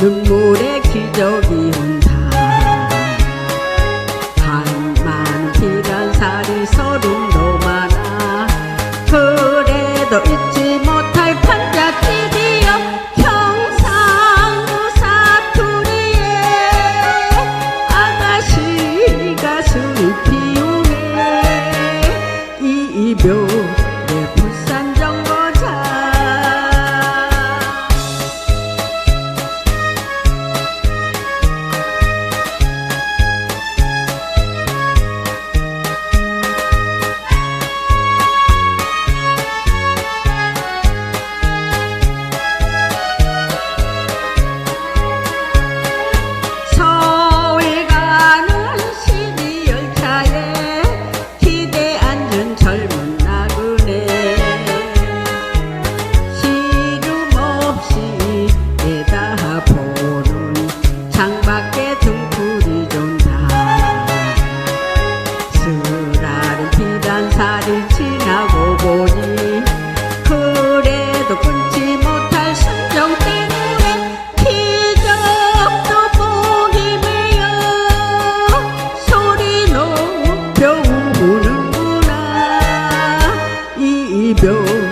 눈물의 기적이 온다. 바람 많은 살이 서름도 많아. 그래도 잊지 Savior.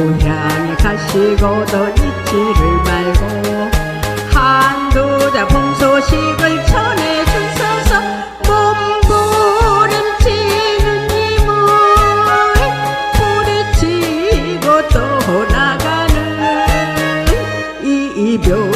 고향에 가시고도 잊지를 말고 한두자 봉소식을 전해주소서. 몸부림치는 님을 부딪히고 떠나가는 이별.